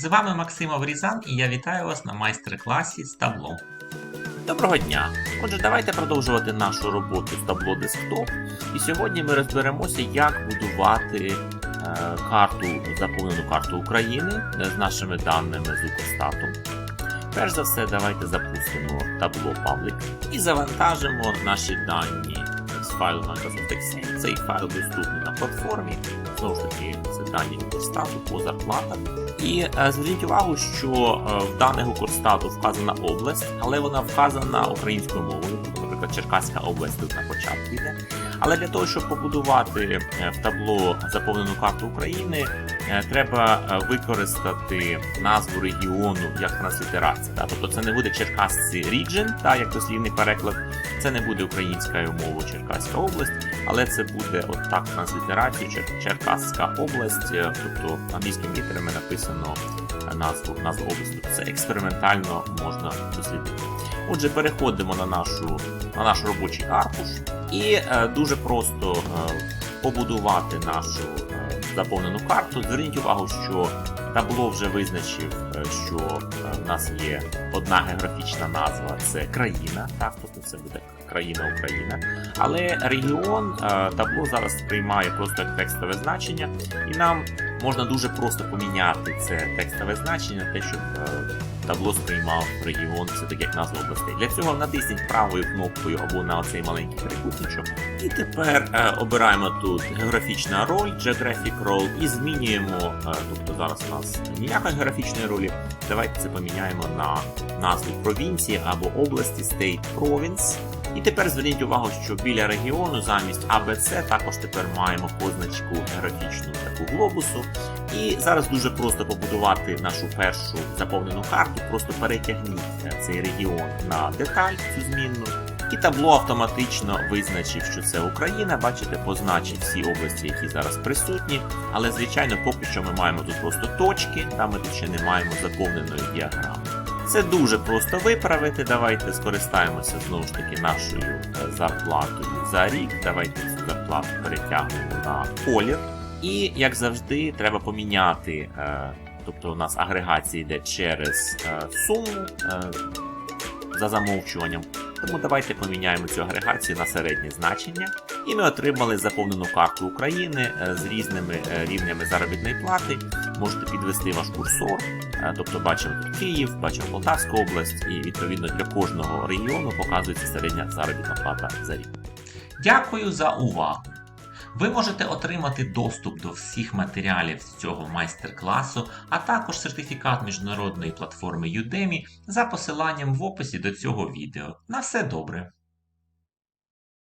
З вами Максим Аврізан і я вітаю вас на майстер-класі з табло. Доброго дня! Отже, давайте продовжувати нашу роботу з табло десктоп. І сьогодні ми розберемося, як будувати е, карту, заповнену карту України е, з нашими даними з Укрстату. Перш за все, давайте запустимо табло Public і завантажимо наші дані з файлу Microsoft Excel. Цей файл доступний на платформі. Знову ж таки, це дані Укрстату по зарплатах. І е, зверніть увагу, що е, в даних Укрстату вказана область, але вона вказана українською мовою. Тобто, Наприклад, Черкаська область тут на початку йде. Але для того, щоб побудувати е, в табло заповнену карту України, треба е, використати назву регіону як транслітерація. Да? Тобто це не буде Черкасці Region, та, як дослівний переклад, це не буде українською мовою Черкаська область, але це буде от так транслітерацію Чер- Черкаська область, е, тобто англійськими літерами написано е, назву, назву області. Тобто Це експериментально можна дослідити. Отже, переходимо на нашу на наш робочий аркуш і е, дуже просто е, побудувати нашу е, заповнену карту. Зверніть увагу, що табло вже визначив, е, що е, в нас є одна географічна назва це країна, так, тобто це буде країна Україна. Але регіон е, табло зараз сприймає просто як текстове значення, і нам можна дуже просто поміняти це текстове значення, те, щоб е, табло сприймав регіон, це так як назва областей. Для цього натисніть правою кнопкою або на оцей маленький трикутничок. І тепер е, обираємо тут географічна роль, Geographic Role, і змінюємо. е, тобто зараз у нас ніякої географічної ролі. Давайте це поміняємо на назву провінції або області State Province. І тепер зверніть увагу, що біля регіону замість ABC також тепер маємо позначку географічну таку глобусу. І зараз дуже просто побудувати нашу першу заповнену карту. Просто перетягніть цей регіон на деталь, цю змінну. І табло автоматично визначив, що це Україна. Бачите, позначить всі області, які зараз присутні. Але, звичайно, поки що ми маємо тут просто точки, там ми тут ще не маємо заповненої діаграми. Це дуже просто виправити. Давайте скористаємося знову ж таки нашою е, зарплатою за рік. Давайте цю зарплату перетягнемо на колір. І як завжди, треба поміняти. е, Тобто у нас агрегація йде через е, суму за замовчуванням. Тому давайте поміняємо цю агрегацію на середнє значення. І ми отримали заповнену карту України е, з різними е, рівнями заробітної плати. Можете підвести ваш курсор. Е, Тобто бачимо тут Київ, бачимо Полтавську область, і відповідно для кожного регіону показується середня заробітна плата за рік. Дякую за увагу! Ви можете отримати доступ до всіх матеріалів з цього майстер-класу, а також сертифікат міжнародної платформи Udemy за посиланням в описі до цього відео. На все добре!